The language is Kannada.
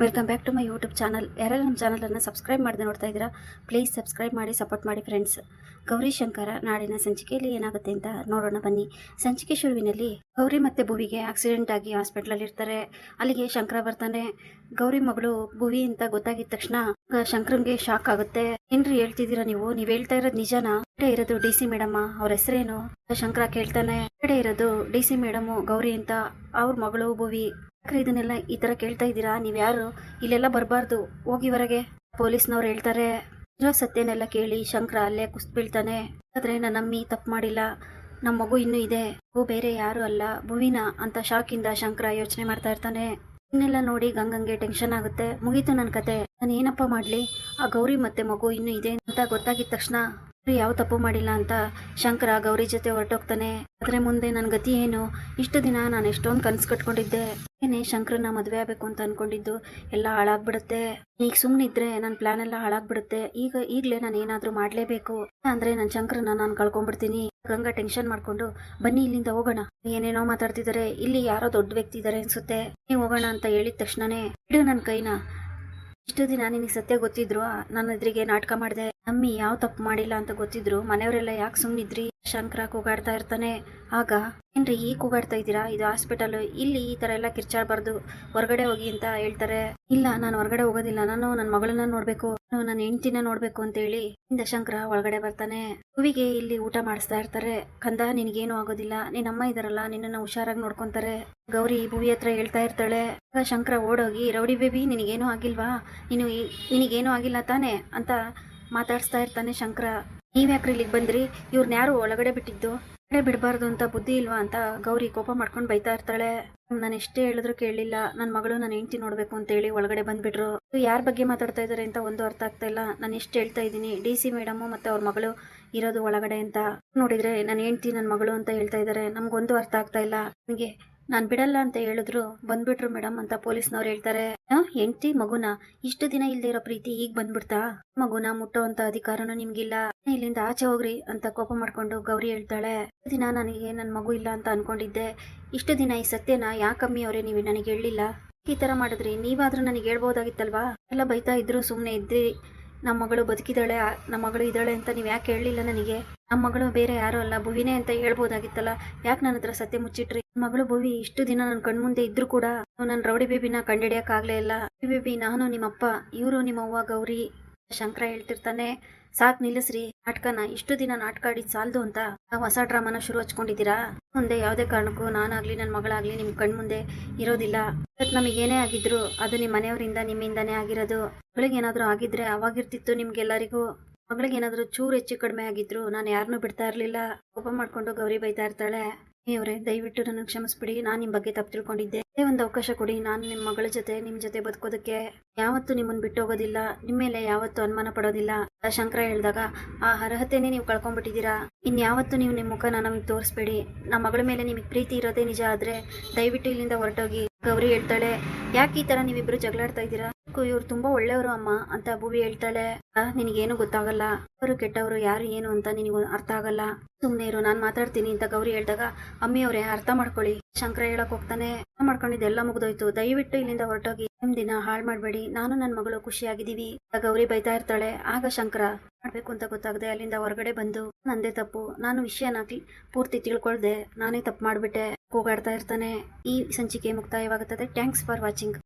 Welcome back to my YouTube channel. ಯಾರೆಲ್ಲ ನಮ್ಮ ಚಾನಲನ್ನು ಸಬ್ಸ್ಕ್ರೈಬ್ ಮಾಡದೆ ನೋಡ್ತಾ ಇದ್ದೀರಾ, ಪ್ಲೀಸ್ ಸಬ್ಸ್ಕ್ರೈಬ್ ಮಾಡಿ, ಸಪೋರ್ಟ್ ಮಾಡಿ ಫ್ರೆಂಡ್ಸ್. ಗೌರಿ ಶಂಕರ, ನಾಡಿನ ಸಂಚಿಕೆಯಲ್ಲಿ ಏನಾಗುತ್ತೆ ಅಂತ ನೋಡೋಣ ಬನ್ನಿ. ಸಂಚಿಕೆ ಶುರುವಿನಲ್ಲಿ ಗೌರಿ ಮತ್ತು ಭುವಿಗೆ ಆಕ್ಸಿಡೆಂಟ್ ಆಗಿ ಹಾಸ್ಪಿಟ್ಲಲ್ಲಿ ಇರ್ತಾರೆ. ಅಲ್ಲಿಗೆ ಶಂಕರ ಬರ್ತಾನೆ. ಗೌರಿ ಮಗಳು ಭುವಿ ಅಂತ ಗೊತ್ತಾಗಿದ ತಕ್ಷಣ ಶಂಕರಂಗೆ ಶಾಕ್ ಆಗುತ್ತೆ. ಏನ್ರಿ ಹೇಳ್ತಿದ್ದೀರಾ ನೀವು? ನೀವು ಹೇಳ್ತಾ ಇರೋದು ನಿಜನಾ? ಕಡೆ ಇರೋದು ಡಿ ಸಿ ಮೇಡಮ್ಮ ಅವ್ರ ಹೆಸರೇನು? ಶಂಕರ ಕೇಳ್ತಾನೆ. ಕಡೆ ಇರೋದು ಡಿ ಸಿ ಮೇಡಮು ಗೌರಿ ಅಂತ. ಅವ್ರ ಮಗಳು ಭುವಿ. ಯಾಕ್ರಿ ಇದನ್ನೆಲ್ಲ ಈ ತರ ಕೇಳ್ತಾ ಇದ್ದೀರಾ? ನೀವ್ ಯಾರು ಇಲ್ಲೆಲ್ಲ ಬರಬಾರ್ದು. ಹೋಗಿ ಹೊರಗೆ ಪೊಲೀಸ್ನವ್ರು ಹೇಳ್ತಾರೆ. ಇರೋ ಸತ್ಯನೆಲ್ಲ ಕೇಳಿ ಶಂಕರ ಅಲ್ಲೇ ಕುಸ್ ಬೀಳ್ತಾನೆ ಆದ್ರೆ ನನ್ನ ಅಮ್ಮಿ ತಪ್ಪು ಮಾಡಿಲ್ಲ. ನಮ್ಮ ಮಗು ಇನ್ನೂ ಇದೆ. ಮಗು ಬೇರೆ ಯಾರು ಅಲ್ಲ. ಭುವಿನ ಅಂತ ಶಾಕಿಂದ ಶಂಕರ ಯೋಚನೆ ಮಾಡ್ತಾ ಇರ್ತಾನೆ. ಇನ್ನೆಲ್ಲ ನೋಡಿ ಗಂಗಂಗೆ ಟೆನ್ಷನ್ ಆಗುತ್ತೆ. ಮುಗೀತು ನನ್ನ ಕತೆ. ನಾನು ಏನಪ್ಪ ಮಾಡ್ಲಿ? ಆ ಗೌರಿ ಮತ್ತೆ ಮಗು ಇನ್ನೂ ಇದೆ ಅಂತ ಗೊತ್ತಾಗಿದ ತಕ್ಷಣ ಯಾವ ತಪ್ಪು ಮಾಡಿಲ್ಲ ಅಂತ ಶಂಕರ ಗೌರಿ ಜೊತೆ ಹೊರಟೋಗ್ತಾನೆ. ಆದ್ರೆ ಮುಂದೆ ನನ್ನ ಗತಿ ಏನು? ಇಷ್ಟು ದಿನ ನಾನು ಎಷ್ಟೊಂದು ಕನಸು ಕಟ್ಕೊಂಡಿದ್ದೆ. ಏನೇ ಶಂಕರನ್ನ ಮದುವೆ ಆಗ್ಬೇಕು ಅಂತ ಅನ್ಕೊಂಡಿದ್ದು ಎಲ್ಲ ಹಾಳಾಗ್ಬಿಡುತ್ತೆ. ಈಗ ಸುಮ್ಮನಿದ್ರೆ ನನ್ನ ಪ್ಲಾನ್ ಎಲ್ಲ ಹಾಳಾಗ್ಬಿಡುತ್ತೆ. ಈಗ ಈಗಲೇ ನಾನು ಏನಾದರೂ ಮಾಡಲೇಬೇಕು. ಅಂದ್ರೆ ನನ್ನ ಶಂಕರನ್ನ ನಾನು ಕಳ್ಕೊಂಡ್ಬಿಡ್ತೀನಿ. ಗಂಗಾ ಟೆನ್ಷನ್ ಮಾಡ್ಕೊಂಡು ಬನ್ನಿ ಇಲ್ಲಿಂದ ಹೋಗೋಣ. ಏನೇನೋ ಮಾತಾಡ್ತಿದ್ದಾರೆ ಇಲ್ಲಿ ಯಾರೋ ದೊಡ್ಡ ವ್ಯಕ್ತಿ ಇದ್ದಾರೆ ಅನ್ಸುತ್ತೆ. ನೀವು ಹೋಗೋಣ ಅಂತ ಹೇಳಿದ ತಕ್ಷಣನೇ ಇಡು ನನ್ನ ಕೈನ. ಇಷ್ಟು ದಿನ ನಿನಗೆ ಸತ್ಯ ಗೊತ್ತಿದ್ರು ನನ್ನ ಎದುರಿಗೆ ನಾಟಕ ಮಾಡಿದೆ. ಅಮ್ಮಿ ಯಾವ ತಪ್ಪು ಮಾಡಿಲ್ಲ ಅಂತ ಗೊತ್ತಿದ್ರು, ಮನೆಯವರೆಲ್ಲ ಯಾಕೆ ಸುಮ್ಮಿದ್ರಿ ಶಂಕರ ಕೂಗಾಡ್ತಾ ಇರ್ತಾನೆ. ಆಗ, ಏನ್ರಿ ಈ ಕೂಗಾಡ್ತಾ ಇದ್ದೀರಾ? ಇದು ಹಾಸ್ಪಿಟಲ್. ಇಲ್ಲಿ ಈ ತರ ಎಲ್ಲ ಕಿರ್ಚಾಡಬಾರ್ದು. ಹೊರಗಡೆ ಹೋಗಿ ಅಂತ ಹೇಳ್ತಾರೆ. ಇಲ್ಲ, ನಾನು ಹೊರಗಡೆ ಹೋಗೋದಿಲ್ಲ. ನಾನು ನನ್ನ ಮಗಳನ್ನ ನೋಡ್ಬೇಕು. ನಾನು ನನ್ನ ಹೆಂಡ್ತಿನ ನೋಡ್ಬೇಕು ಅಂತ ಹೇಳಿ ಇಂದ ಶಂಕರ ಒಳಗಡೆ ಬರ್ತಾನೆ. ಹೂವಿಗೆ ಇಲ್ಲಿ ಊಟ ಮಾಡಿಸ್ತಾ ಇರ್ತಾರೆ. ಕಂದ, ನಿನ್ಗೇನು ಆಗೋದಿಲ್ಲ. ನಿನ್ನ ಅಮ್ಮ ಇದಾರಲ್ಲ, ನಿನ್ನನ್ನ ಹುಷಾರಾಗಿ ನೋಡ್ಕೊಂತಾರೆ. ಗೌರಿ ಭೂವಿ ಹತ್ರ ಹೇಳ್ತಾ ಇರ್ತಾಳೆ. ಆಗ ಶಂಕರ ಓಡೋಗಿ, ರೌಡಿ ಬೇಬಿ, ನಿನಗೇನು ಆಗಿಲ್ವಾ? ನೀನು ನಿನಗೇನು ಆಗಿಲ್ಲ ತಾನೆ? ಅಂತ ಮಾತಾಡಿಸ್ತಾ ಇರ್ತಾನೆ ಶಂಕರ. ನೀವ್ಯಾಕ್ರಿ ಇಲ್ಲಿಗೆ ಬಂದ್ರಿ? ಇವ್ರನ್ನ ಯಾರು ಒಳಗಡೆ ಬಿಟ್ಟಿದ್ದು? ಒಳಗಡೆ ಬಿಡಬಾರ್ದು ಅಂತ ಬುದ್ಧಿ ಇಲ್ವಾ ಅಂತ ಗೌರಿ ಕೋಪ ಮಾಡ್ಕೊಂಡು ಬೈತಾ ಇರ್ತಾಳೆ. ನಾನು ಎಷ್ಟೇ ಹೇಳಿದ್ರು ಕೇಳಲಿಲ್ಲ ನನ್ನ ಮಗಳು ನನ್ನ ಹೆಂಡತಿ ನೋಡ್ಬೇಕು ಅಂತ ಹೇಳಿ ಒಳಗಡೆ ಬಂದ್ಬಿಟ್ರು. ಯಾರ ಬಗ್ಗೆ ಮಾತಾಡ್ತಾ ಇದ್ದಾರೆ ಅಂತ ಒಂದು ಅರ್ಥ ಆಗ್ತಾ ಇಲ್ಲ. ನಾನು ಎಷ್ಟು ಹೇಳ್ತಾ ಇದ್ದೀನಿ. ಡಿ ಸಿ ಮೇಡಮು ಮತ್ತೆ ಅವ್ರ ಮಗಳು ಇರೋದು ಒಳಗಡೆ ಅಂತ. ನೋಡಿದ್ರೆ ನನ್ನ ಹೆಂಡತಿ ನನ್ನ ಮಗಳು ಅಂತ ಹೇಳ್ತಾ ಇದ್ದಾರೆ ನಮ್ಗೊಂದು ಅರ್ಥ ಆಗ್ತಾ ಇಲ್ಲ. ನನಗೆ ನಾನು ಬಿಡಲ್ಲ ಅಂತ ಹೇಳಿದ್ರು. ಬಂದ್ಬಿಟ್ರು ಮೇಡಮ್ ಅಂತ ಪೊಲೀಸ್ನವ್ರು ಹೇಳ್ತಾರೆ. ಹೆಂಡತಿ ಮಗುನ? ಇಷ್ಟು ದಿನ ಇಲ್ದೇ ಇರೋ ಪ್ರೀತಿ ಈಗ ಬಂದ್ಬಿಡ್ತಾ? ಮಗುನ ಮುಟ್ಟೋ ಅಧಿಕಾರನೂ ನಿಮ್ಗಿಲ್ಲ. ಇಲ್ಲಿಂದ ಆಚೆ ಹೋಗ್ರಿ ಅಂತ ಕೋಪ ಮಾಡ್ಕೊಂಡು ಗೌರಿ ಹೇಳ್ತಾಳೆ. ದಿನ ನನಗೆ ನನ್ನ ಮಗು ಇಲ್ಲ ಅಂತ ಅನ್ಕೊಂಡಿದ್ದೆ. ಇಷ್ಟು ದಿನ ಈ ಸತ್ಯನ ಯಾಕಮ್ಮಿ ಅವ್ರೆ ನೀವು ನನಗೆ ಹೇಳಿಲ್ಲ ಈ ತರ ಮಾಡಿದ್ರಿ. ನೀವಾದ್ರೂ ನನಗೆ ಹೇಳ್ಬೋದಾಗಿತ್ತಲ್ವಾ? ಎಲ್ಲ ಬೈತಾ ಇದ್ರು ಸುಮ್ಮನೆ ಇದ್ರಿ. ನಮ್ಮ ಮಗಳು ಬದುಕಿದಾಳೆ ಆ- ನಮ್ಮ ಮಗಳು ಇದ್ದಾಳೆ ಅಂತ ನೀವು ಯಾಕೆ ಹೇಳಲಿಲ್ಲ ನನಗೆ? ನಮ್ಮ ಮಗಳು ಬೇರೆ ಯಾರು ಅಲ್ಲ, ಭುವಿನೇ ಅಂತ ಹೇಳ್ಬೋದಾಗಿತ್ತಲ್ಲ. ಯಾಕೆ ನನ್ನ ಹತ್ರ ಸತ್ಯ ಮುಚ್ಚಿಟ್ರಿ? ಮಗಳು ಭುವಿ ಇಷ್ಟು ದಿನ ನನ್ನ ಕಣ್ಮುಂದೆ ಇದ್ರು ಕೂಡ ನನ್ನ ರೌಡಿ ಬೇಬಿನ ಕಂಡಿಡಿಯಕ್ಕಾಗಲೇ ಇಲ್ಲ. ಬೇಬಿ, ನಾನು ನಿಮ್ಮಪ್ಪ, ಇವರು ನಿಮ್ಮವ್ವ ಗೌರಿ. ಶಂಕರ ಹೇಳ್ತಿರ್ತಾನೆ, ಸಾಕ್ ನಿಲ್ಲಿಸ್ರಿ, ನಾಟಕನ, ಇಷ್ಟು ದಿನ ನಾಟಕ ಆಡಿದ್ ಸಾಲ್ದು ಅಂತ ಹೊಸ ಡ್ರಾಮಾನ ಶುರು ಹಚ್ಕೊಂಡಿದ್ದೀರಾ? ಮುಂದೆ ಯಾವುದೇ ಕಾರಣಕ್ಕೂ ನಾನಾಗ್ಲಿ ನನ್ನ ಮಗಳಾಗ್ಲಿ ನಿಮ್ ಕಣ್ಮುಂದೆ ಇರೋದಿಲ್ಲ. ಇವತ್ತು ನಮಗೆ ಏನೇ ಆಗಿದ್ರು, ಅದು ನಿಮ್ ಮನೆಯವರಿಂದ, ನಿಮ್ಮಿಂದಾನೇ ಆಗಿರೋದು. ಮಗಳಿಗೆ ಏನಾದರೂ ಆಗಿದ್ರೆ ಅವಾಗಿರ್ತಿತ್ತು ನಿಮ್ಗೆಲ್ಲರಿಗೂ. ಮಗಳಿಗೆ ಏನಾದರೂ ಚೂರು ಹೆಚ್ಚು ಕಡಿಮೆ ಆಗಿದ್ರು, ನಾನು ಯಾರನ್ನೂ ಬಿಡ್ತಾ ಇರಲಿಲ್ಲ. ಕೋಪ ಮಾಡ್ಕೊಂಡು ಗೌರಿ ಬೈತಾ ಇರ್ತಾಳೆ. ಅವರೇ ದಯವಿಟ್ಟು ನನ್ನ ಕ್ಷಮಿಸ್ಬಿಡಿ. ನಾನು ನಿಮ್ಮ ಬಗ್ಗೆ ತಪ್ಪು ತಿಳ್ಕೊಂಡಿದ್ದೆ. ಒಂದು ಅವಕಾಶ ಕೊಡಿ. ನಾನು ನಿಮ್ಮ ಮಗಳ ಜೊತೆ ನಿಮ್ಮ ಜೊತೆ ಬದುಕೋದಕ್ಕೆ ಯಾವತ್ತೂ ನಿಮ್ಮನ್ನು ಬಿಟ್ಟು ಹೋಗೋದಿಲ್ಲ. ನಿಮ್ಮ ಮೇಲೆ ಯಾವತ್ತೂ ಅನುಮಾನ ಪಡೋದಿಲ್ಲ. ಶಂಕರ ಹೇಳಿದಾಗ, ಆ ಅರ್ಹತೆನೇ ನೀವು ಕಳ್ಕೊಂಡ್ಬಿಟ್ಟಿದ್ದೀರಾ. ಇನ್ಯಾವತ್ತೂ ನೀವು ನಿಮ್ಮ ಮುಖನ ನಮಗೆ ತೋರಿಸ್ಬೇಡಿ. ನಮ್ಮ ಮಗಳ ಮೇಲೆ ನಿಮಗೆ ಪ್ರೀತಿ ಇರೋದೇ ನಿಜ ಆದರೆ ದಯವಿಟ್ಟು ಇಲ್ಲಿಂದ ಹೊರಟೋಗಿ. ಗೌರಿ ಹೇಳ್ತಾಳೆ, ಯಾಕೆ ಈ ಥರ ನೀವಿಬ್ರು ಜಗಳಾಡ್ತಾ ಇದ್ದೀರಾ? ಇವ್ರು ತುಂಬಾ ಒಳ್ಳೆಯವರು ಅಮ್ಮ ಅಂತ ಭೂವಿ ಹೇಳ್ತಾಳೆ. ನಿನಗೇನು ಗೊತ್ತಾಗಲ್ಲ. ಅವರು ಕೆಟ್ಟವರು, ಯಾರು, ಏನು ಅಂತ ನಿನಗೆ ಅರ್ಥ ಆಗಲ್ಲ. ಸುಮ್ಮನೆ ಇರು, ನಾನು ಮಾತಾಡ್ತೀನಿ ಅಂತ ಗೌರಿ ಹೇಳಿದಾಗ ಅವರೇ ಅರ್ಥ ಮಾಡ್ಕೊಳ್ಳಿ. ಶಂಕರ ಹೇಳಕ್ ಹೋಗ್ತಾನೆ. ಅರ್ಥ ಮಾಡ್ಕೊಂಡಿದ್ದೆಲ್ಲ ಮುಗ್ದೋಯ್ತು. ದಯವಿಟ್ಟು ಇಲ್ಲಿಂದ ಹೊರಟೋಗಿ ದಿನ ಹಾಳು ಮಾಡಬೇಡಿ. ನಾನು ನನ್ನ ಮಗಳು ಖುಷಿಯಾಗಿದ್ದೀವಿ ಗೌರಿ ಬೈತಾ ಇರ್ತಾಳೆ. ಆಗ ಶಂಕರ ಮಾಡ್ಬೇಕು ಅಂತ ಗೊತ್ತಾಗದೆ. ಅಲ್ಲಿಂದ ಹೊರಗಡೆ ಬಂದು ನಂದೇ ತಪ್ಪು. ನಾನು ವಿಷಯನ ಪೂರ್ತಿ ತಿಳ್ಕೊಳ್ದೆ. ನಾನೇ ತಪ್ಪು ಮಾಡ್ಬಿಟ್ಟೆ. ಕೂಗಾಡ್ತಾ ಇರ್ತಾನೆ. ಈ ಸಂಚಿಕೆ ಮುಕ್ತಾಯವಾಗುತ್ತದೆ. Thanks for watching.